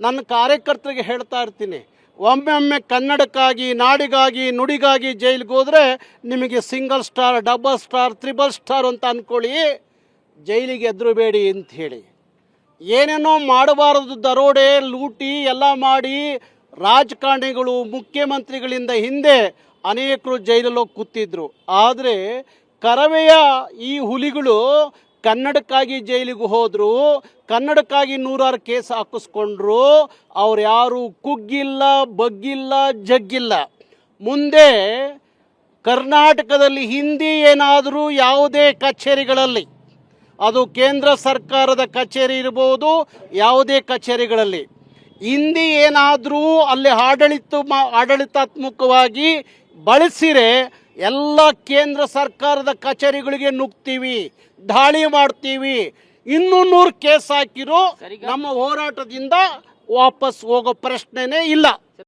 ನನ್ನ ಕಾರ್ಯಕರ್ತರಿಗೆ ಹೇಳ್ತಾ ಇರ್ತೀನಿ. ಒಮ್ಮೆ ಕನ್ನಡಕ್ಕಾಗಿ, ನಾಡಿಗಾಗಿ, ನುಡಿಗಾಗಿ ಜೈಲಿಗೆ ಹೋದರೆ ನಿಮಗೆ single star, double star, triple star ಅಂತ ಅಂದ್ಕೊಳ್ಳಿ ಜೈಲಿಗೆ ಎದುರುಬೇಡಿ ಅಂತ ಹೇಳಿ. ಏನೇನೋ ಮಾಡಬಾರದು, ದರೋಡೆ, ಲೂಟಿ ಎಲ್ಲ ಮಾಡಿ ರಾಜಕಾರಣಿಗಳು, ಮುಖ್ಯಮಂತ್ರಿಗಳಿಂದ ಹಿಂದೆ ಅನೇಕರು ಜೈಲಲ್ಲಿ ಹೋಗಿ ಕೂತಿದ್ರು. ಆದರೆ ಕರವೆಯ ಈ ಹುಲಿಗಳು ಕನ್ನಡಕ್ಕಾಗಿ ಜೈಲಿಗೆ ಹೋದರು, ಕನ್ನಡಕ್ಕಾಗಿ ನೂರಾರು ಕೇಸ್ ಹಾಕಿಸ್ಕೊಂಡ್ರು, ಅವ್ರು ಯಾರು ಕುಗ್ಗಿಲ್ಲ, ಬಗ್ಗಿಲ್ಲ, ಜಗ್ಗಿಲ್ಲ. ಮುಂದೆ ಕರ್ನಾಟಕದಲ್ಲಿ ಹಿಂದಿ ಏನಾದರೂ ಯಾವುದೇ ಕಚೇರಿಗಳಲ್ಲಿ, ಅದು ಕೇಂದ್ರ ಸರ್ಕಾರದ ಕಚೇರಿ ಇರ್ಬೋದು, ಯಾವುದೇ ಕಚೇರಿಗಳಲ್ಲಿ, ಹಿಂದಿ ಏನಾದರೂ ಅಲ್ಲಿ ಆಡಳಿತ ಮಾ- ಆಡಳಿತಾತ್ಮಕವಾಗಿ ಬಳಸಿರೆ ಎಲ್ಲ ಕೇಂದ್ರ ಸರ್ಕಾರದ ಕಚೇರಿಗಳಿಗೆ ನುಗ್ತೀವಿ ದಾಳಿ ಮಾಡ್ತೀವಿ. ಇನ್ನೂ ನೂರು ಕೇಸ್ ಹಾಕಿರೋ ನಮ್ಮ ಹೋರಾಟದಿಂದ ವಾಪಸ್ ಹೋಗೋ ಪ್ರಶ್ನೆನೇ ಇಲ್ಲ.